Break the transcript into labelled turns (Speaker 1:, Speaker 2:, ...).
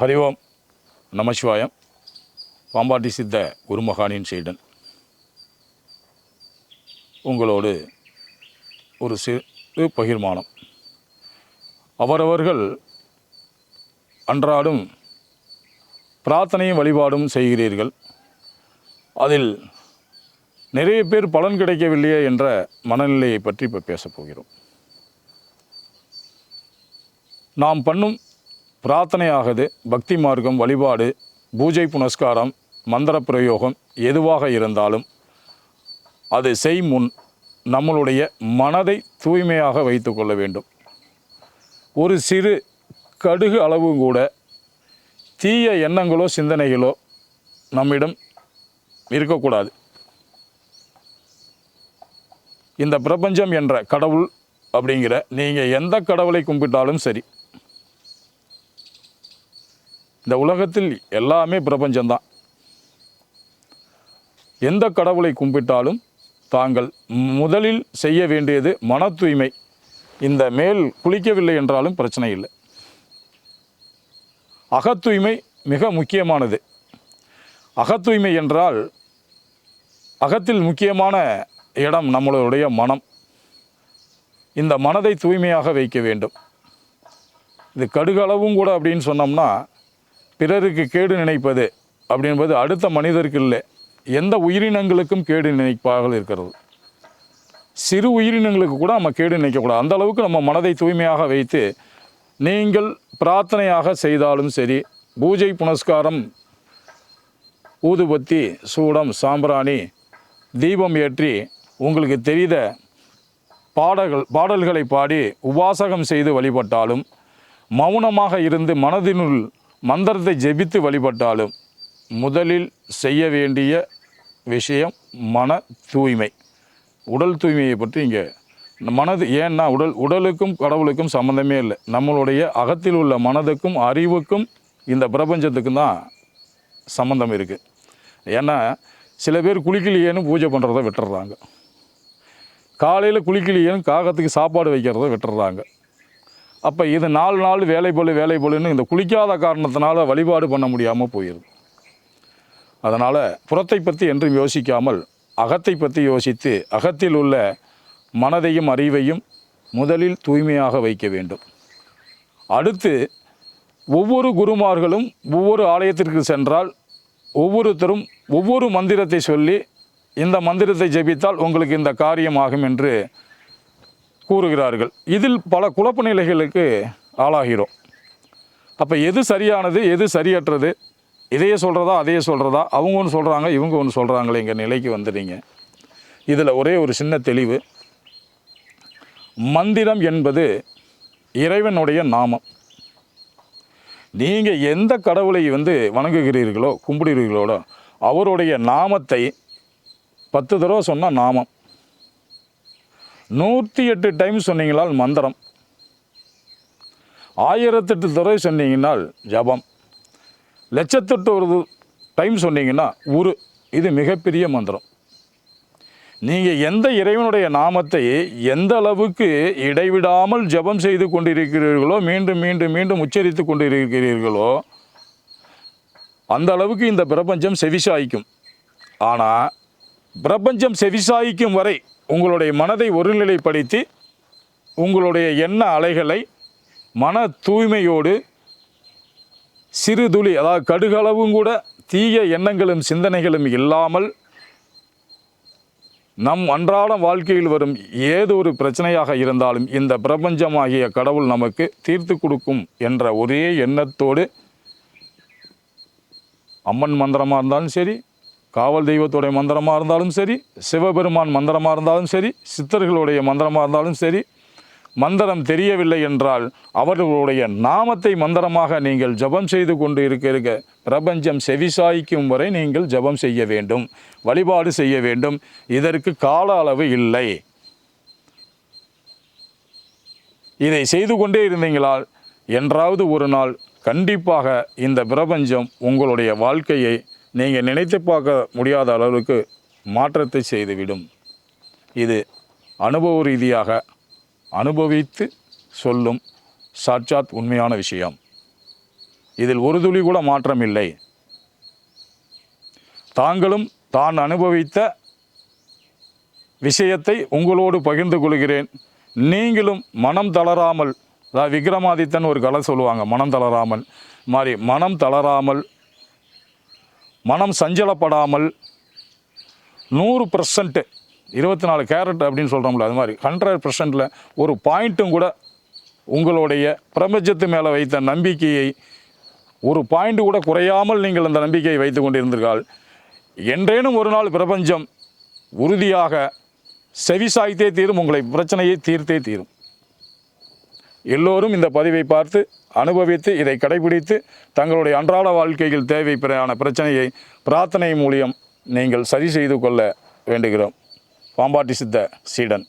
Speaker 1: ஹரி ஓம் நமசிவாயம். பாம்பாட்டி சித்த குருமகானின் சீடன். உங்களோடு ஒரு சிறு பகிர்மானம். அவரவர்கள் அன்றாடும் பிரார்த்தனையும் வழிபாடும் செய்கிறீர்கள். அதில் நிறைய பேர் பலன் கிடைக்கவில்லையே என்ற மனநிலையை பற்றி இப்போ பேசப் போகிறோம். நாம் பண்ணும் பிரார்த்தனையாகது பக்தி மார்க்கம் வழிபாடு பூஜை புனஸ்காரம் மந்திர பிரயோகம் எதுவாக இருந்தாலும் அது செய் முன் நம்மளுடைய மனதை தூய்மையாக வைத்து கொள்ள வேண்டும். ஒரு சிறு கடுகு அளவு கூட தீய எண்ணங்களோ சிந்தனைகளோ நம்மிடம் இருக்கக்கூடாது. இந்த பிரபஞ்சம் என்ற கடவுள் அப்படிங்கிற நீங்கள் எந்த கடவுளை கும்பிட்டாலும் சரி இந்த உலகத்தில் எல்லாமே பிரபஞ்சம்தான். எந்த கடவுளை கும்பிட்டாலும் தாங்கள் முதலில் செய்ய வேண்டியது மன தூய்மை. இந்த மேல் குளிக்கவில்லை என்றாலும் பிரச்சனை இல்லை. அகத்தூய்மை மிக முக்கியமானது. அகத்தூய்மை என்றால் அகத்தில் முக்கியமான இடம் நம்மளுடைய மனம். இந்த மனதை தூய்மையாக வைக்க வேண்டும். இது கடுகளவும் கூட அப்படின்னு சொன்னோம்னா பிறருக்கு கேடு நினைப்பது அப்படின்பது அடுத்த மனிதருக்கு இல்லை. எந்த உயிரினங்களுக்கும் கேடு நினைப்பாக இருக்கிறது. சிறு உயிரினங்களுக்கு கூட நம்ம கேடு நினைக்கக்கூடாது அந்த அளவுக்கு நம்ம மனதை தூய்மையாக வைத்து நீங்கள் பிரார்த்தனையாக செய்தாலும் சரி பூஜை புனஸ்காரம் ஊதுபத்தி சூடம் சாம்பிராணி தீபம் ஏற்றி உங்களுக்கு தெரிந்த பாடல்கள் பாடல்களை பாடி உபாசகம் செய்து வழிபட்டாலும் மௌனமாக இருந்து மனதினுள் மந்திரத்தை ஜெபித்து வழிபட்டாலும் முதலில் செய்ய வேண்டிய விஷயம் மன தூய்மை. உடல் தூய்மையை பற்றி இங்கே மனது ஏன்னா உடல் உடலுக்கும் கடவுளுக்கும் சம்மந்தமே இல்லை. நம்மளுடைய அகத்தில் உள்ள மனதுக்கும் அறிவுக்கும் இந்த பிரபஞ்சத்துக்கும் தான் சம்மந்தம் இருக்குது ஏன்னா சில பேர் குளிக்கலையேன்னு பூஜை பண்ணுறத விட்டுறாங்க. காலையில் குளிக்கலையேன்னு காகத்துக்கு சாப்பாடு வைக்கிறத விட்டுறாங்க. அப்போ இது நாலு நாள் வேலை போல் வேலை பொழுன்னு இந்த குளிக்காத காரணத்தினால வழிபாடு பண்ண முடியாமல் போயிடுது அதனால் புறத்தை பற்றி என்றும் யோசிக்காமல் அகத்தை பற்றி யோசித்து அகத்தில் உள்ள மனதையும் அறிவையும் முதலில் தூய்மையாக வைக்க வேண்டும். அடுத்து ஒவ்வொரு குருமார்களும் ஒவ்வொரு ஆலயத்திற்கு சென்றால் ஒவ்வொருத்தரும் ஒவ்வொரு மந்திரத்தை சொல்லி இந்த மந்திரத்தை ஜெபித்தால் உங்களுக்கு இந்த காரியம் ஆகும் என்று கூறுகிறார்கள். இதில் பல குழப்ப நிலைகளுக்கு ஆளாகிறோம். அப்போ எது சரியானது எது சரியற்றது? இதையே சொல்கிறதா அதையே சொல்கிறதா அவங்க ஒன்று சொல்கிறாங்க இவங்க ஒன்று சொல்கிறாங்களே எங்கள் நிலைக்கு வந்துடுங்க இதில் ஒரே ஒரு சின்ன தெளிவு. மந்திரம் என்பது இறைவனுடைய நாமம். நீங்கள் எந்த கடவுளை வந்து வணங்குகிறீர்களோ கும்பிடுகிறீர்களோட அவருடைய நாமத்தை பத்து தடவை சொன்னால் நாமம். நூற்றி எட்டு டைம் சொன்னீங்களால் மந்திரம். ஆயிரத்தெட்டு தடவை சொன்னீங்கன்னால் ஜபம். லட்சத்தெட்டு ஒரு டைம் சொன்னீங்கன்னா உரு. இது மிகப்பெரிய மந்திரம். நீங்கள் எந்த இறைவனுடைய நாமத்தை எந்த அளவுக்கு இடைவிடாமல் ஜெபம் செய்து கொண்டிருக்கிறீர்களோ மீண்டும் மீண்டும் மீண்டும் உச்சரித்து கொண்டிருக்கிறீர்களோ அந்த அளவுக்கு இந்த பிரபஞ்சம் செவிசாய்க்கும். ஆனால் பிரபஞ்சம் செவிசாய்க்கும் வரை உங்களுடைய மனதை ஒருநிலைப்படுத்தி உங்களுடைய எண்ண அலைகளை மன தூய்மையோடு சிறுதுளி அதாவது கடுகளவும் கூட தீய எண்ணங்களும் சிந்தனைகளும் இல்லாமல் நம் அன்றாட வாழ்க்கையில் வரும் ஏதோ ஒரு பிரச்சனையாக இருந்தாலும் இந்த பிரபஞ்சமாகிய கடவுள் நமக்கு தீர்த்து கொடுக்கும் என்ற ஒரே எண்ணத்தோடு அம்மன் மந்திரமாக இருந்தாலும் சரி காவல் தெய்வத்துடைய மந்திரமாக இருந்தாலும் சரி சிவபெருமான் மந்திரமாக இருந்தாலும் சரி சித்தர்களுடைய மந்திரமாக இருந்தாலும் சரி மந்திரம் தெரியவில்லை என்றால் அவர்களுடைய நாமத்தை மந்திரமாக நீங்கள் ஜபம் செய்து கொண்டு இருக்க இருக்க பிரபஞ்சம் செவிசாய்க்கும் வரை நீங்கள் ஜபம் செய்ய வேண்டும் வழிபாடு செய்ய வேண்டும். இதற்கு கால அளவு இல்லை. இதை செய்து கொண்டே இருந்தீங்களால் என்றாவது ஒரு நாள் கண்டிப்பாக இந்த பிரபஞ்சம் உங்களுடைய வாழ்க்கையை நீங்கள் நினைத்து பார்க்க முடியாத அளவுக்கு மாற்றத்தை செய்துவிடும். இது அனுபவ ரீதியாக அனுபவித்து சொல்லும் சாட்சாத் உண்மையான விஷயம். இதில் ஒரு துளி கூட மாற்றம் இல்லை. தாங்களும் தான் அனுபவித்த விஷயத்தை உங்களோடு பகிர்ந்து கொள்கிறேன். நீங்களும் மனம் தளராமல் அதாவது விக்ரமாதித்தன் ஒரு கலை சொல்லுவாங்க மனம் தளராமல். மாதிரி மனம் தளராமல் மனம் சஞ்சலப்படாமல் நூறு பர்சன்ட்டு இருபத்தி நாலு கேரட் அப்படின்னு சொல்கிறோம்ல அது மாதிரி ஹண்ட்ரட் பர்சன்ட்டில் ஒரு பாயிண்ட்டும் கூட உங்களுடைய பிரபஞ்சத்து மேலே வைத்த நம்பிக்கையை ஒரு பாயிண்ட் கூட குறையாமல் நீங்கள் அந்த நம்பிக்கையை வைத்து கொண்டிருந்தீர்கள் என்றேனும் ஒரு நாள் பிரபஞ்சம் உறுதியாக செவிசாய்த்தே தீரும் உங்களை பிரச்சனையை தீர்த்தே தீரும். எல்லோரும் இந்த பதிவை பார்த்து அனுபவித்து இதை கடைபிடித்து தங்களுடைய அன்றாட வாழ்க்கையில் தேவையான பிரச்சனையை பிரார்த்தனை மூலியம் நீங்கள் சரி செய்து கொள்ள வேண்டுகிறோம். பாம்பாட்டி சித்த சீடன்.